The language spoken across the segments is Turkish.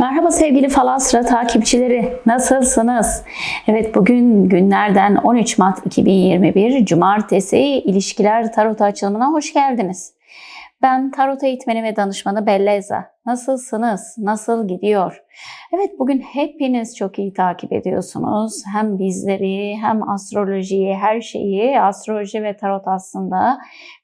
Merhaba sevgili Falasra takipçileri. Nasılsınız? Evet bugün günlerden 13 Mart 2021 Cumartesi ilişkiler tarot açılımına hoş geldiniz. Ben tarot eğitmeni ve danışmanı Belleza. Nasılsınız? Nasıl gidiyor? Evet bugün hepiniz çok iyi takip ediyorsunuz. Hem bizleri hem astrolojiyi, her şeyi astroloji ve tarot aslında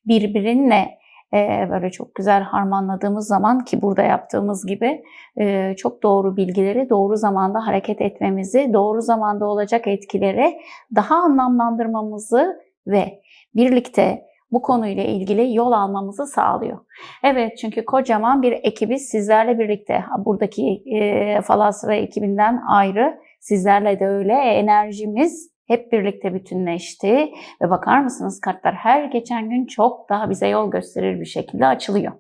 birbirine e, böyle çok güzel harmanladığımız zaman ki burada yaptığımız gibi e, çok doğru bilgileri doğru zamanda hareket etmemizi, doğru zamanda olacak etkileri daha anlamlandırmamızı ve birlikte bu konuyla ilgili yol almamızı sağlıyor. Evet çünkü kocaman bir ekibiz sizlerle birlikte. Buradaki e, Falasra ekibinden ayrı sizlerle de öyle enerjimiz hep birlikte bütünleşti ve bakar mısınız kartlar her geçen gün çok daha bize yol gösterir bir şekilde açılıyor.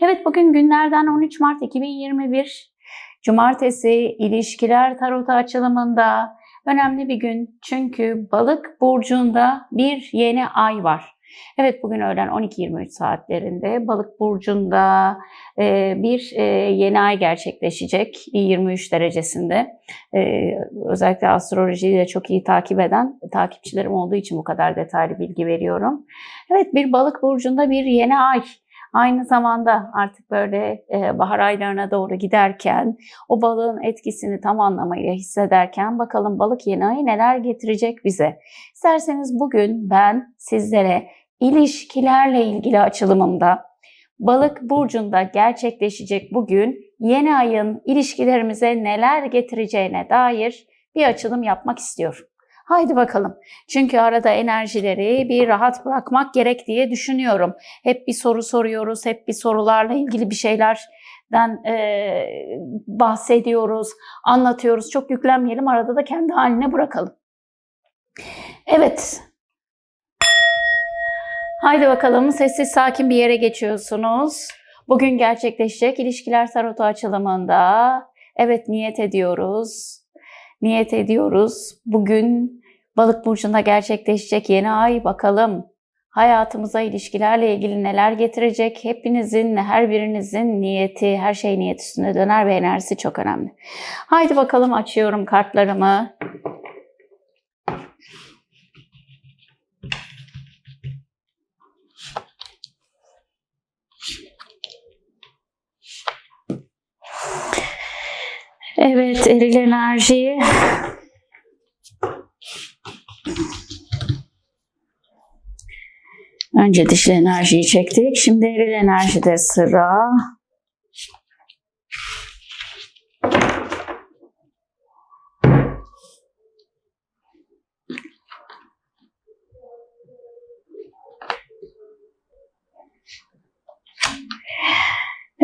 Evet bugün günlerden 13 Mart 2021 Cumartesi ilişkiler tarotu açılımında önemli bir gün çünkü balık burcunda bir yeni ay var. Evet bugün öğlen 12-23 saatlerinde Balık burcunda e, bir e, yeni ay gerçekleşecek 23 derecesinde. E, özellikle astrolojiyi de çok iyi takip eden takipçilerim olduğu için bu kadar detaylı bilgi veriyorum. Evet bir Balık burcunda bir yeni ay Aynı zamanda artık böyle bahar aylarına doğru giderken o balığın etkisini tam anlamıyla hissederken bakalım balık yeni ayı neler getirecek bize. İsterseniz bugün ben sizlere ilişkilerle ilgili açılımımda Balık burcunda gerçekleşecek bugün yeni ayın ilişkilerimize neler getireceğine dair bir açılım yapmak istiyorum. Haydi bakalım. Çünkü arada enerjileri bir rahat bırakmak gerek diye düşünüyorum. Hep bir soru soruyoruz, hep bir sorularla ilgili bir şeylerden e, bahsediyoruz, anlatıyoruz. Çok yüklenmeyelim, arada da kendi haline bırakalım. Evet, Haydi bakalım sessiz sakin bir yere geçiyorsunuz. Bugün gerçekleşecek ilişkiler tarotu açılımında. Evet niyet ediyoruz. Niyet ediyoruz. Bugün balık burcunda gerçekleşecek yeni ay bakalım. Hayatımıza ilişkilerle ilgili neler getirecek? Hepinizin, her birinizin niyeti, her şey niyet üstünde döner ve enerjisi çok önemli. Haydi bakalım açıyorum kartlarımı. Evet, eril enerji. Önce dişli enerjiyi çektik. Şimdi eril enerjide sıra.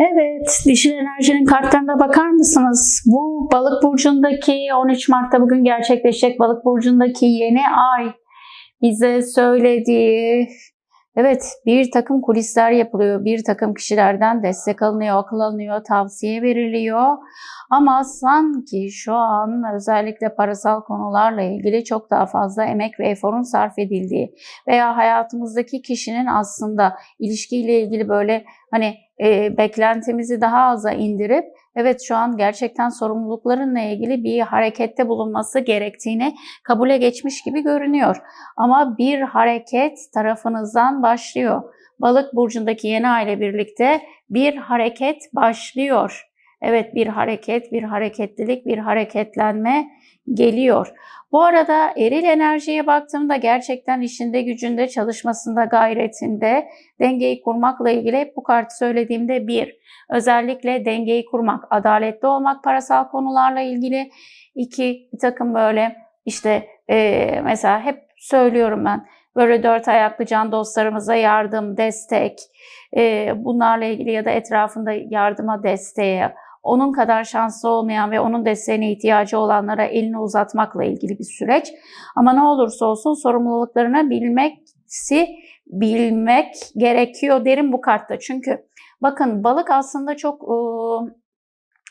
Evet, dişil enerjinin kartlarına bakar mısınız? Bu balık burcundaki 13 Mart'ta bugün gerçekleşecek balık burcundaki yeni ay bize söylediği Evet bir takım kulisler yapılıyor, bir takım kişilerden destek alınıyor, akıl alınıyor, tavsiye veriliyor. Ama sanki şu an özellikle parasal konularla ilgili çok daha fazla emek ve eforun sarf edildiği veya hayatımızdaki kişinin aslında ilişkiyle ilgili böyle hani e, beklentimizi daha aza indirip evet şu an gerçekten sorumluluklarınla ilgili bir harekette bulunması gerektiğini kabule geçmiş gibi görünüyor. Ama bir hareket tarafınızdan başlıyor. Balık burcundaki yeni aile birlikte bir hareket başlıyor. Evet bir hareket, bir hareketlilik, bir hareketlenme geliyor. Bu arada eril enerjiye baktığımda gerçekten işinde, gücünde, çalışmasında, gayretinde dengeyi kurmakla ilgili hep bu kartı söylediğimde bir, özellikle dengeyi kurmak, adaletli olmak parasal konularla ilgili. iki bir takım böyle işte e, mesela hep söylüyorum ben böyle dört ayaklı can dostlarımıza yardım, destek, e, bunlarla ilgili ya da etrafında yardıma, desteğe, onun kadar şanslı olmayan ve onun desteğine ihtiyacı olanlara elini uzatmakla ilgili bir süreç. Ama ne olursa olsun sorumluluklarını bilmeksi bilmek gerekiyor derim bu kartta. Çünkü bakın balık aslında çok ıı,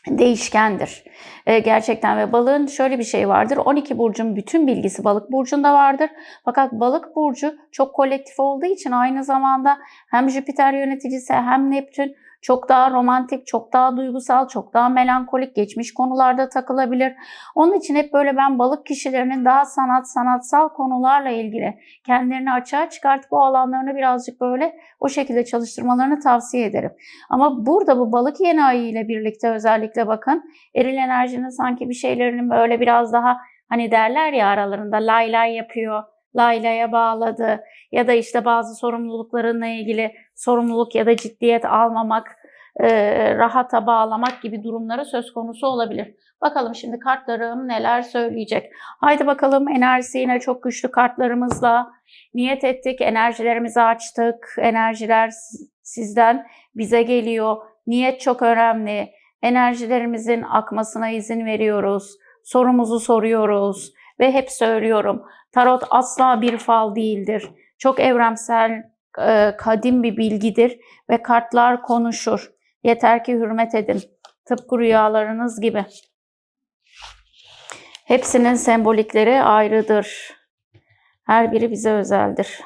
değişkendir. E, gerçekten ve balığın şöyle bir şey vardır. 12 burcun bütün bilgisi balık burcunda vardır. Fakat balık burcu çok kolektif olduğu için aynı zamanda hem Jüpiter yöneticisi hem Neptün Çok daha romantik, çok daha duygusal, çok daha melankolik, geçmiş konularda takılabilir. Onun için hep böyle ben balık kişilerinin daha sanat, sanatsal konularla ilgili kendilerini açığa çıkartıp o alanlarını birazcık böyle o şekilde çalıştırmalarını tavsiye ederim. Ama burada bu balık yeni ayı ile birlikte özellikle bakın eril enerjinin sanki bir şeylerinin böyle biraz daha hani derler ya aralarında lay lay yapıyor, laylaya bağladı ya da işte bazı sorumluluklarınla ilgili sorumluluk ya da ciddiyet almamak, e, rahata bağlamak gibi durumları söz konusu olabilir. Bakalım şimdi kartlarım neler söyleyecek. Haydi bakalım enerjisi yine çok güçlü kartlarımızla niyet ettik, enerjilerimizi açtık. Enerjiler sizden bize geliyor. Niyet çok önemli. Enerjilerimizin akmasına izin veriyoruz. Sorumuzu soruyoruz ve hep söylüyorum. Tarot asla bir fal değildir. Çok evrensel, e, kadim bir bilgidir ve kartlar konuşur. Yeter ki hürmet edin. Tıpkı rüyalarınız gibi. Hepsinin sembolikleri ayrıdır. Her biri bize özeldir.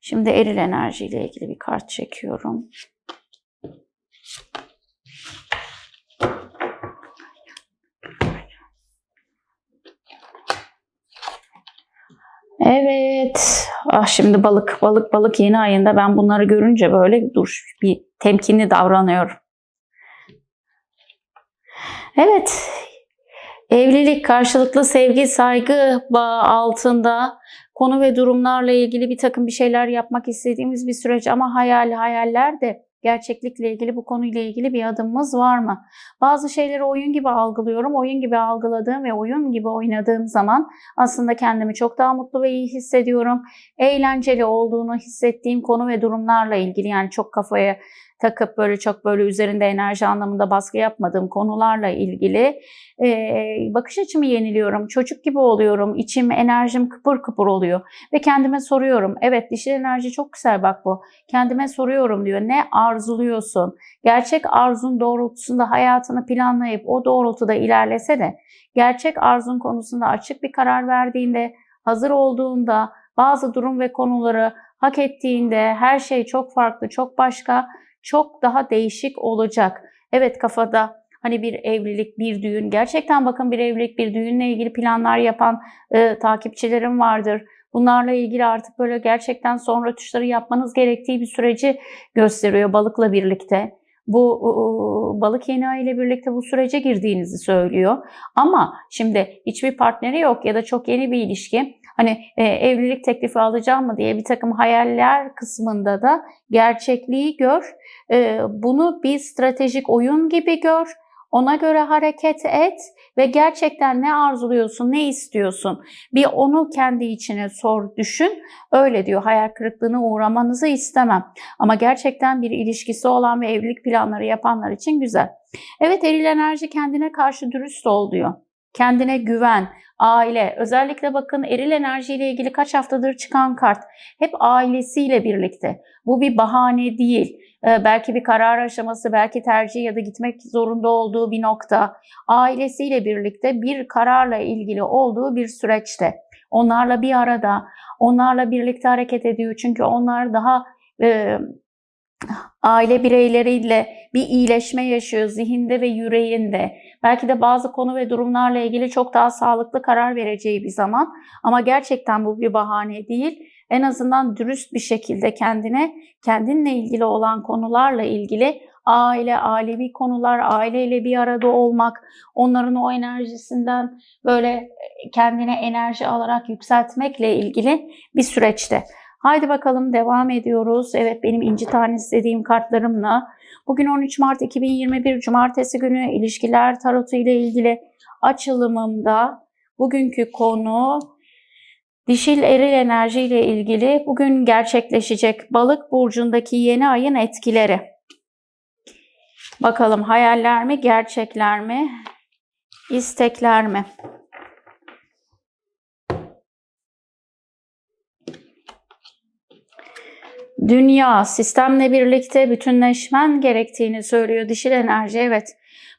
Şimdi eril enerjiyle ilgili bir kart çekiyorum. Evet. Ah şimdi balık, balık, balık yeni ayında ben bunları görünce böyle dur bir temkinli davranıyorum. Evet. Evlilik, karşılıklı sevgi, saygı bağı altında konu ve durumlarla ilgili bir takım bir şeyler yapmak istediğimiz bir süreç ama hayal hayaller de gerçeklikle ilgili bu konuyla ilgili bir adımımız var mı? Bazı şeyleri oyun gibi algılıyorum. Oyun gibi algıladığım ve oyun gibi oynadığım zaman aslında kendimi çok daha mutlu ve iyi hissediyorum. Eğlenceli olduğunu hissettiğim konu ve durumlarla ilgili yani çok kafaya takıp böyle çok böyle üzerinde enerji anlamında baskı yapmadığım konularla ilgili e, bakış açımı yeniliyorum. Çocuk gibi oluyorum. İçim, enerjim kıpır kıpır oluyor. Ve kendime soruyorum. Evet dişil enerji çok güzel bak bu. Kendime soruyorum diyor. Ne arzuluyorsun? Gerçek arzun doğrultusunda hayatını planlayıp o doğrultuda ilerlese de gerçek arzun konusunda açık bir karar verdiğinde, hazır olduğunda, bazı durum ve konuları hak ettiğinde her şey çok farklı, çok başka çok daha değişik olacak. Evet kafada hani bir evlilik, bir düğün, gerçekten bakın bir evlilik, bir düğünle ilgili planlar yapan e, takipçilerim vardır. Bunlarla ilgili artık böyle gerçekten son rötuşları yapmanız gerektiği bir süreci gösteriyor balıkla birlikte. Bu e, balık yeni ay ile birlikte bu sürece girdiğinizi söylüyor. Ama şimdi hiçbir partneri yok ya da çok yeni bir ilişki hani e, evlilik teklifi alacağım mı diye bir takım hayaller kısmında da gerçekliği gör. E, bunu bir stratejik oyun gibi gör. Ona göre hareket et ve gerçekten ne arzuluyorsun, ne istiyorsun? Bir onu kendi içine sor, düşün. Öyle diyor. Hayal kırıklığına uğramanızı istemem. Ama gerçekten bir ilişkisi olan ve evlilik planları yapanlar için güzel. Evet eril enerji kendine karşı dürüst ol diyor. Kendine güven, aile. Özellikle bakın eril enerjiyle ilgili kaç haftadır çıkan kart. Hep ailesiyle birlikte. Bu bir bahane değil. Ee, belki bir karar aşaması, belki tercih ya da gitmek zorunda olduğu bir nokta. Ailesiyle birlikte bir kararla ilgili olduğu bir süreçte. Onlarla bir arada, onlarla birlikte hareket ediyor. Çünkü onlar daha e, aile bireyleriyle bir iyileşme yaşıyor zihinde ve yüreğinde. Belki de bazı konu ve durumlarla ilgili çok daha sağlıklı karar vereceği bir zaman. Ama gerçekten bu bir bahane değil. En azından dürüst bir şekilde kendine, kendinle ilgili olan konularla ilgili aile, ailevi konular, aileyle bir arada olmak, onların o enerjisinden böyle kendine enerji alarak yükseltmekle ilgili bir süreçte. Haydi bakalım devam ediyoruz. Evet benim inci tanesi dediğim kartlarımla. Bugün 13 Mart 2021 Cumartesi günü ilişkiler tarotu ile ilgili açılımımda bugünkü konu dişil eril enerji ile ilgili bugün gerçekleşecek balık burcundaki yeni ayın etkileri. Bakalım hayaller mi, gerçekler mi, istekler mi? Dünya, sistemle birlikte bütünleşmen gerektiğini söylüyor dişil enerji. Evet,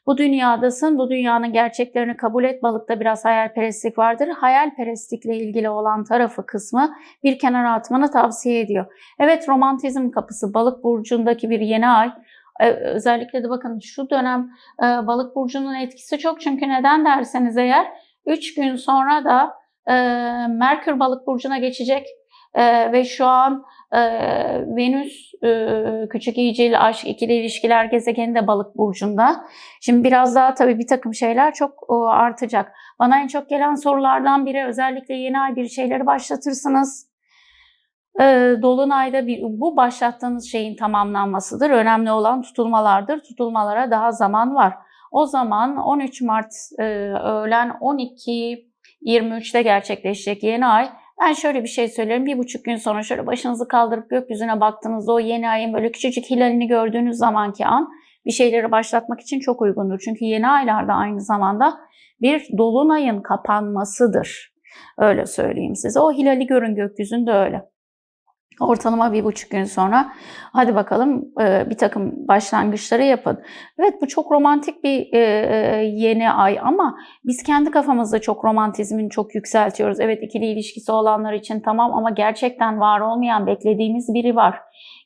Bu dünyadasın, bu dünyanın gerçeklerini kabul et. Balıkta biraz hayalperestlik vardır. Hayalperestlikle ilgili olan tarafı kısmı bir kenara atmanı tavsiye ediyor. Evet romantizm kapısı balık burcundaki bir yeni ay. Ee, Özellikle de bakın şu dönem e, balık burcunun etkisi çok çünkü neden derseniz eğer 3 gün sonra da e, Merkür balık burcuna geçecek E, ve şu an e, Venüs e, küçük iyicil aşk ikili ilişkiler gezegeni de balık burcunda. Şimdi biraz daha tabii bir takım şeyler çok e, artacak. Bana en çok gelen sorulardan biri özellikle yeni ay bir şeyleri başlatırsınız. E, Dolunayda bir, bu başlattığınız şeyin tamamlanmasıdır. Önemli olan tutulmalardır. Tutulmalara daha zaman var. O zaman 13 Mart e, öğlen 12.23'te gerçekleşecek yeni ay. Ben şöyle bir şey söylerim. Bir buçuk gün sonra şöyle başınızı kaldırıp gökyüzüne baktığınızda o yeni ayın böyle küçücük hilalini gördüğünüz zamanki an bir şeyleri başlatmak için çok uygundur. Çünkü yeni aylarda aynı zamanda bir dolunayın kapanmasıdır. Öyle söyleyeyim size. O hilali görün gökyüzünde öyle. Ortalama bir buçuk gün sonra hadi bakalım e, bir takım başlangıçları yapın. Evet bu çok romantik bir e, e, yeni ay ama biz kendi kafamızda çok romantizmini çok yükseltiyoruz. Evet ikili ilişkisi olanlar için tamam ama gerçekten var olmayan beklediğimiz biri var.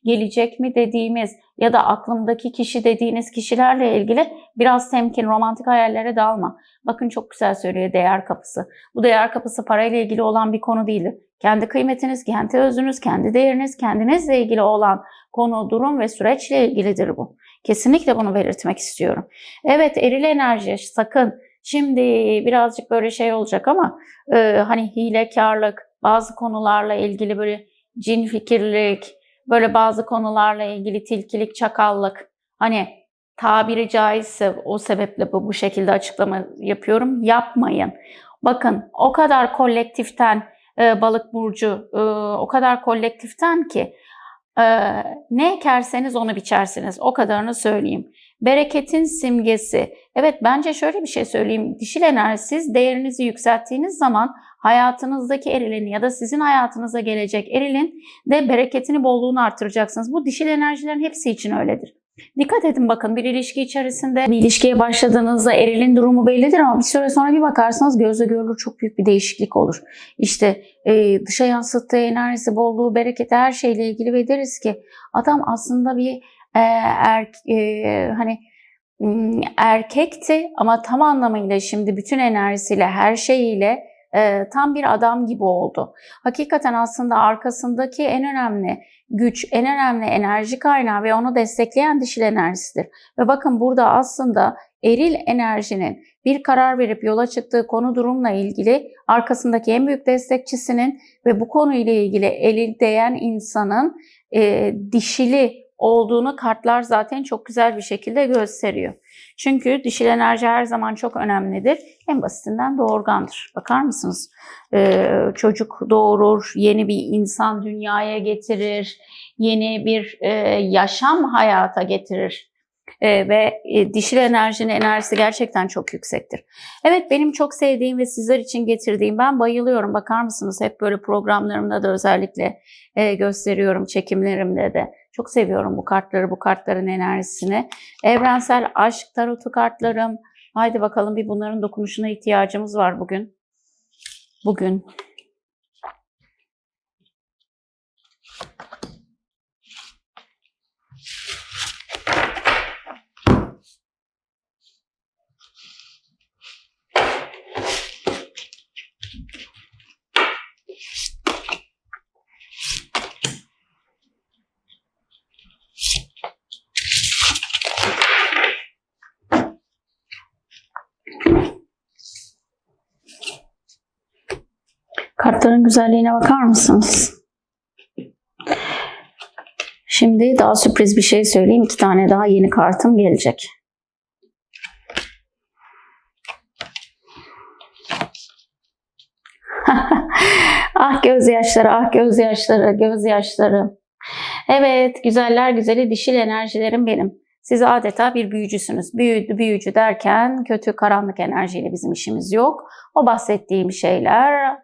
Gelecek mi dediğimiz ya da aklımdaki kişi dediğiniz kişilerle ilgili biraz temkin, romantik hayallere dalma. Bakın çok güzel söylüyor değer kapısı. Bu değer kapısı parayla ilgili olan bir konu değildir. Kendi kıymetiniz, kendi özünüz, kendi değeriniz, kendinizle ilgili olan konu, durum ve süreçle ilgilidir bu. Kesinlikle bunu belirtmek istiyorum. Evet eril enerji sakın. Şimdi birazcık böyle şey olacak ama e, hani hilekarlık, bazı konularla ilgili böyle cin fikirlik, böyle bazı konularla ilgili tilkilik, çakallık. Hani tabiri caizse o sebeple bu, bu şekilde açıklama yapıyorum. Yapmayın. Bakın o kadar kolektiften e, balık burcu e, o kadar kolektiften ki e, ne ekerseniz onu biçersiniz. O kadarını söyleyeyim. Bereketin simgesi. Evet bence şöyle bir şey söyleyeyim. Dişil enerji siz değerinizi yükselttiğiniz zaman hayatınızdaki erilin ya da sizin hayatınıza gelecek erilin de bereketini bolluğunu artıracaksınız. Bu dişil enerjilerin hepsi için öyledir. Dikkat edin bakın bir ilişki içerisinde bir ilişkiye başladığınızda erilin durumu bellidir ama bir süre sonra bir bakarsanız gözle görülür çok büyük bir değişiklik olur. İşte e, dışa yansıttığı enerjisi, bolluğu, bereketi her şeyle ilgili ve deriz ki adam aslında bir e, er, e, hani erkekti ama tam anlamıyla şimdi bütün enerjisiyle her şeyiyle e, tam bir adam gibi oldu. Hakikaten aslında arkasındaki en önemli güç, en önemli enerji kaynağı ve onu destekleyen dişil enerjisidir. Ve bakın burada aslında eril enerjinin bir karar verip yola çıktığı konu durumla ilgili arkasındaki en büyük destekçisinin ve bu konuyla ilgili eli değen insanın e, dişili olduğunu kartlar zaten çok güzel bir şekilde gösteriyor. Çünkü dişil enerji her zaman çok önemlidir. En basitinden doğurgandır. Bakar mısınız? Ee, çocuk doğurur, yeni bir insan dünyaya getirir, yeni bir e, yaşam hayata getirir. Ee, ve e, dişil enerjinin enerjisi gerçekten çok yüksektir. Evet benim çok sevdiğim ve sizler için getirdiğim ben bayılıyorum. Bakar mısınız hep böyle programlarımda da özellikle e, gösteriyorum çekimlerimde de. Çok seviyorum bu kartları, bu kartların enerjisini. Evrensel aşk tarotu kartlarım. Haydi bakalım bir bunların dokunuşuna ihtiyacımız var bugün. Bugün. Kartların güzelliğine bakar mısınız? Şimdi daha sürpriz bir şey söyleyeyim. İki tane daha yeni kartım gelecek. ah gözyaşları, ah gözyaşları, gözyaşları. Evet, güzeller güzeli dişil enerjilerim benim. Siz adeta bir büyücüsünüz. Büyü, büyücü derken kötü karanlık enerjiyle bizim işimiz yok. O bahsettiğim şeyler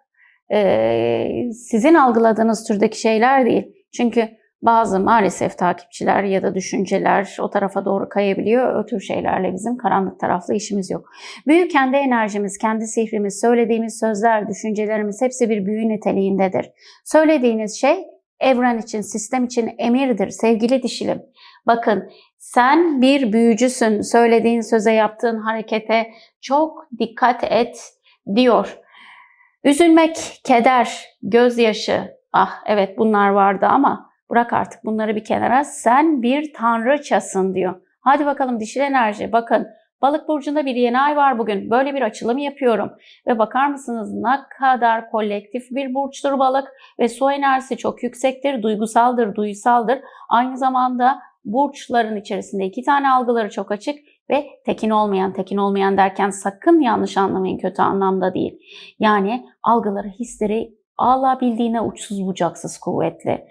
e, sizin algıladığınız türdeki şeyler değil. Çünkü bazı maalesef takipçiler ya da düşünceler o tarafa doğru kayabiliyor. O tür şeylerle bizim karanlık taraflı işimiz yok. Büyü kendi enerjimiz, kendi sihrimiz, söylediğimiz sözler, düşüncelerimiz hepsi bir büyü niteliğindedir. Söylediğiniz şey evren için, sistem için emirdir sevgili dişilim. Bakın sen bir büyücüsün. Söylediğin söze, yaptığın harekete çok dikkat et diyor. Üzülmek, keder, gözyaşı. Ah evet bunlar vardı ama bırak artık bunları bir kenara. Sen bir tanrıçasın diyor. Hadi bakalım dişil enerji. Bakın Balık burcunda bir yeni ay var bugün. Böyle bir açılım yapıyorum. Ve bakar mısınız ne kadar kolektif bir burçtur balık ve su enerjisi çok yüksektir, duygusaldır, duysaldır. Aynı zamanda burçların içerisinde iki tane algıları çok açık ve tekin olmayan, tekin olmayan derken sakın yanlış anlamayın kötü anlamda değil. Yani algıları, hisleri alabildiğine uçsuz bucaksız kuvvetli.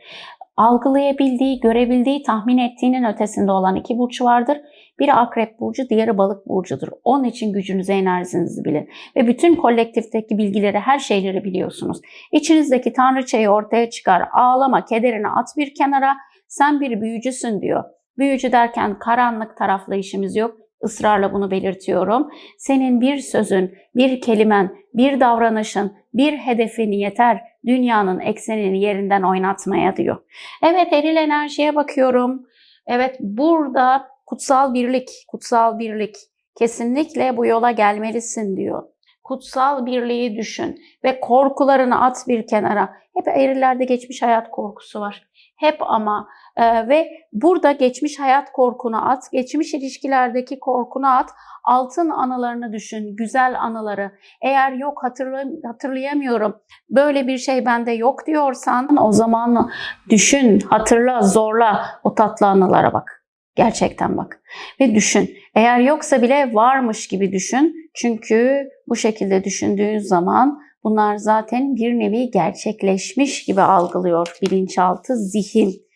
Algılayabildiği, görebildiği, tahmin ettiğinin ötesinde olan iki burç vardır. Biri akrep burcu, diğeri balık burcudur. Onun için gücünüzü, enerjinizi bilin. Ve bütün kolektifteki bilgileri, her şeyleri biliyorsunuz. İçinizdeki tanrıçayı ortaya çıkar. Ağlama, kederini at bir kenara. Sen bir büyücüsün diyor. Büyücü derken karanlık taraflı işimiz yok. Israrla bunu belirtiyorum. Senin bir sözün, bir kelimen, bir davranışın, bir hedefin yeter dünyanın eksenini yerinden oynatmaya diyor. Evet eril enerjiye bakıyorum. Evet burada kutsal birlik, kutsal birlik kesinlikle bu yola gelmelisin diyor. Kutsal birliği düşün ve korkularını at bir kenara. Hep erilerde geçmiş hayat korkusu var. Hep ama e, ve burada geçmiş hayat korkunu at, geçmiş ilişkilerdeki korkunu at, altın anılarını düşün, güzel anıları. Eğer yok hatırlay hatırlayamıyorum, böyle bir şey bende yok diyorsan o zaman düşün, hatırla, zorla o tatlı anılara bak. Gerçekten bak ve düşün. Eğer yoksa bile varmış gibi düşün. Çünkü bu şekilde düşündüğün zaman bunlar zaten bir nevi gerçekleşmiş gibi algılıyor bilinçaltı zihin.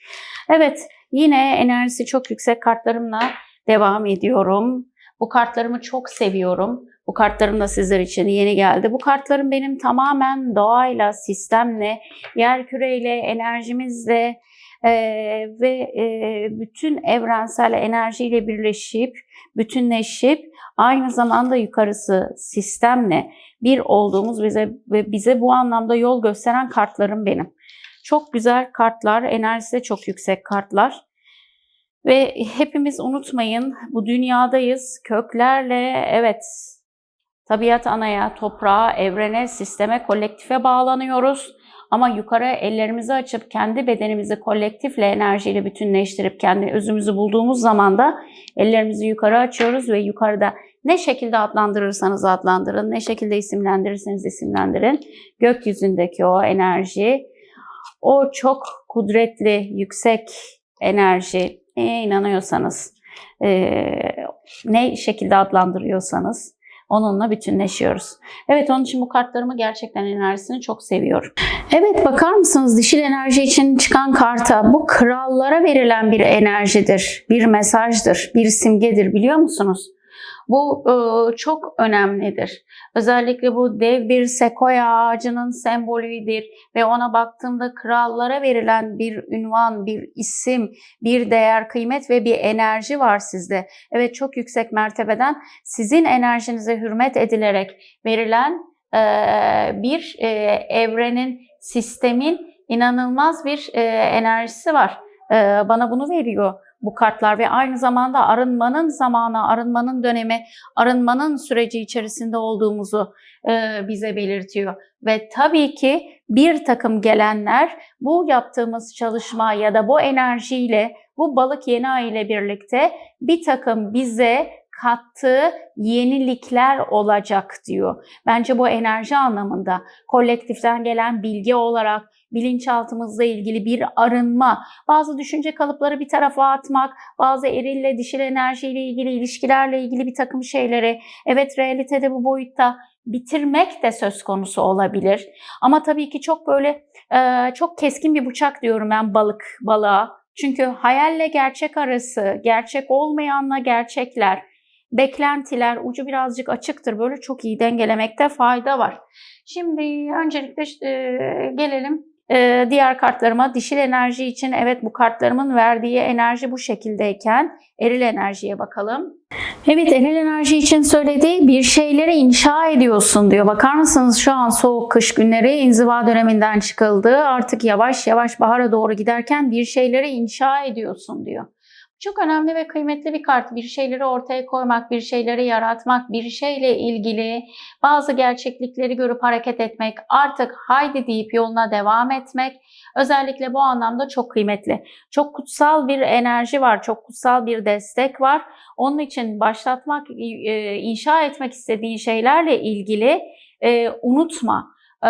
Evet yine enerjisi çok yüksek kartlarımla devam ediyorum. Bu kartlarımı çok seviyorum. Bu kartlarım da sizler için yeni geldi. Bu kartlarım benim tamamen doğayla, sistemle, yer küreyle, enerjimizle, e, ve e, bütün evrensel enerjiyle birleşip, bütünleşip aynı zamanda yukarısı sistemle bir olduğumuz bize ve bize bu anlamda yol gösteren kartlarım benim. Çok güzel kartlar, enerjisi de çok yüksek kartlar. Ve hepimiz unutmayın bu dünyadayız. Köklerle evet tabiat anaya, toprağa, evrene, sisteme, kolektife bağlanıyoruz. Ama yukarı ellerimizi açıp kendi bedenimizi kolektifle enerjiyle bütünleştirip kendi özümüzü bulduğumuz zaman da ellerimizi yukarı açıyoruz ve yukarıda ne şekilde adlandırırsanız adlandırın, ne şekilde isimlendirirseniz isimlendirin. Gökyüzündeki o enerji, o çok kudretli, yüksek enerji, neye inanıyorsanız, ne şekilde adlandırıyorsanız Onunla bütünleşiyoruz. Evet onun için bu kartlarımı gerçekten enerjisini çok seviyorum. Evet bakar mısınız dişil enerji için çıkan karta bu krallara verilen bir enerjidir, bir mesajdır, bir simgedir biliyor musunuz? Bu e, çok önemlidir. Özellikle bu dev bir sekoya ağacının sembolüdür ve ona baktığımda krallara verilen bir ünvan, bir isim, bir değer, kıymet ve bir enerji var sizde. Evet çok yüksek mertebeden sizin enerjinize hürmet edilerek verilen e, bir e, evrenin, sistemin inanılmaz bir enerjisi var. Bana bunu veriyor bu kartlar ve aynı zamanda arınmanın zamanı, arınmanın dönemi, arınmanın süreci içerisinde olduğumuzu e, bize belirtiyor. Ve tabii ki bir takım gelenler bu yaptığımız çalışma ya da bu enerjiyle, bu balık yeni ay ile birlikte bir takım bize kattığı yenilikler olacak diyor. Bence bu enerji anlamında kolektiften gelen bilgi olarak bilinçaltımızla ilgili bir arınma, bazı düşünce kalıpları bir tarafa atmak, bazı erille dişil enerjiyle ilgili ilişkilerle ilgili bir takım şeyleri evet realitede bu boyutta bitirmek de söz konusu olabilir. Ama tabii ki çok böyle çok keskin bir bıçak diyorum ben balık balığa. Çünkü hayalle gerçek arası, gerçek olmayanla gerçekler, beklentiler ucu birazcık açıktır. Böyle çok iyi dengelemekte fayda var. Şimdi öncelikle e, gelelim Ee, diğer kartlarıma dişil enerji için evet bu kartlarımın verdiği enerji bu şekildeyken eril enerjiye bakalım. Evet eril enerji için söylediği bir şeyleri inşa ediyorsun diyor. Bakar mısınız şu an soğuk kış günleri inziva döneminden çıkıldı. Artık yavaş yavaş bahara doğru giderken bir şeyleri inşa ediyorsun diyor. Çok önemli ve kıymetli bir kart. Bir şeyleri ortaya koymak, bir şeyleri yaratmak, bir şeyle ilgili bazı gerçeklikleri görüp hareket etmek, artık haydi deyip yoluna devam etmek özellikle bu anlamda çok kıymetli. Çok kutsal bir enerji var, çok kutsal bir destek var. Onun için başlatmak, e, inşa etmek istediğin şeylerle ilgili e, unutma. E,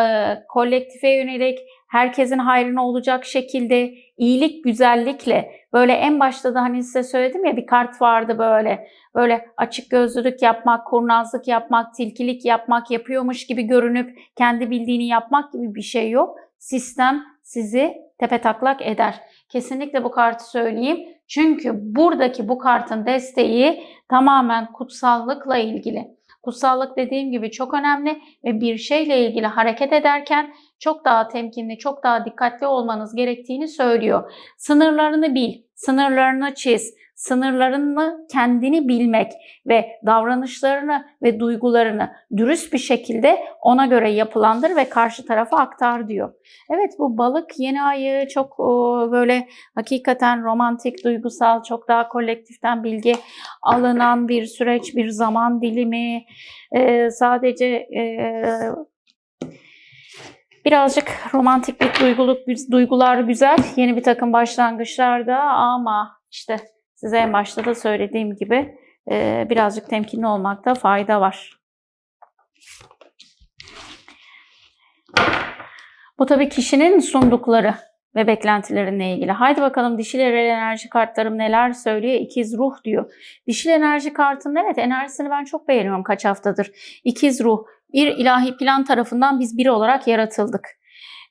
kolektife yönelik herkesin hayrına olacak şekilde iyilik, güzellikle böyle en başta da hani size söyledim ya bir kart vardı böyle böyle açık gözlülük yapmak, kurnazlık yapmak, tilkilik yapmak, yapıyormuş gibi görünüp kendi bildiğini yapmak gibi bir şey yok. Sistem sizi tepetaklak eder. Kesinlikle bu kartı söyleyeyim. Çünkü buradaki bu kartın desteği tamamen kutsallıkla ilgili. Kutsallık dediğim gibi çok önemli ve bir şeyle ilgili hareket ederken çok daha temkinli, çok daha dikkatli olmanız gerektiğini söylüyor. Sınırlarını bil, sınırlarını çiz, sınırlarını kendini bilmek ve davranışlarını ve duygularını dürüst bir şekilde ona göre yapılandır ve karşı tarafa aktar diyor. Evet bu balık yeni ayı çok böyle hakikaten romantik, duygusal, çok daha kolektiften bilgi alınan bir süreç, bir zaman dilimi. Ee, sadece e, birazcık romantiklik, duyguluk, duygular güzel. Yeni bir takım başlangıçlarda ama işte size en başta da söylediğim gibi e, birazcık temkinli olmakta fayda var. Bu tabii kişinin sundukları ve beklentilerinle ilgili. Haydi bakalım dişil eril enerji kartlarım neler söylüyor? İkiz ruh diyor. Dişil enerji kartının evet enerjisini ben çok beğeniyorum kaç haftadır. İkiz ruh bir ilahi plan tarafından biz biri olarak yaratıldık.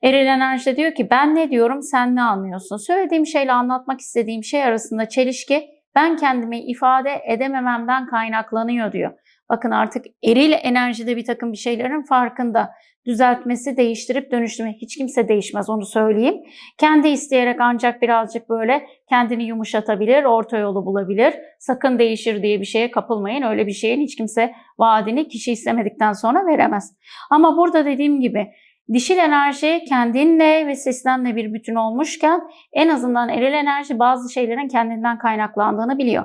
Eril enerji diyor ki ben ne diyorum sen ne anlıyorsun? Söylediğim şeyle anlatmak istediğim şey arasında çelişki ben kendimi ifade edemememden kaynaklanıyor diyor. Bakın artık eril enerjide bir takım bir şeylerin farkında. Düzeltmesi, değiştirip dönüştürme. Hiç kimse değişmez onu söyleyeyim. Kendi isteyerek ancak birazcık böyle kendini yumuşatabilir, orta yolu bulabilir. Sakın değişir diye bir şeye kapılmayın. Öyle bir şeyin hiç kimse vaadini kişi istemedikten sonra veremez. Ama burada dediğim gibi Dişil enerji kendinle ve sistemle bir bütün olmuşken en azından eril enerji bazı şeylerin kendinden kaynaklandığını biliyor.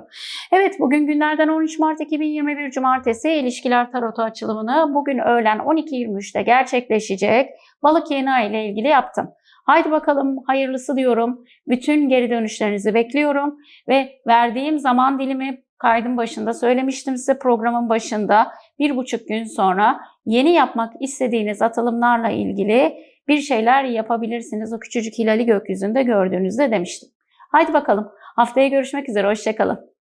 Evet bugün günlerden 13 Mart 2021 Cumartesi ilişkiler tarotu açılımını bugün öğlen 12.23'te gerçekleşecek balık yeni ay ile ilgili yaptım. Haydi bakalım hayırlısı diyorum. Bütün geri dönüşlerinizi bekliyorum ve verdiğim zaman dilimi kaydın başında söylemiştim size programın başında bir buçuk gün sonra yeni yapmak istediğiniz atılımlarla ilgili bir şeyler yapabilirsiniz. O küçücük hilali gökyüzünde gördüğünüzde demiştim. Haydi bakalım haftaya görüşmek üzere hoşçakalın.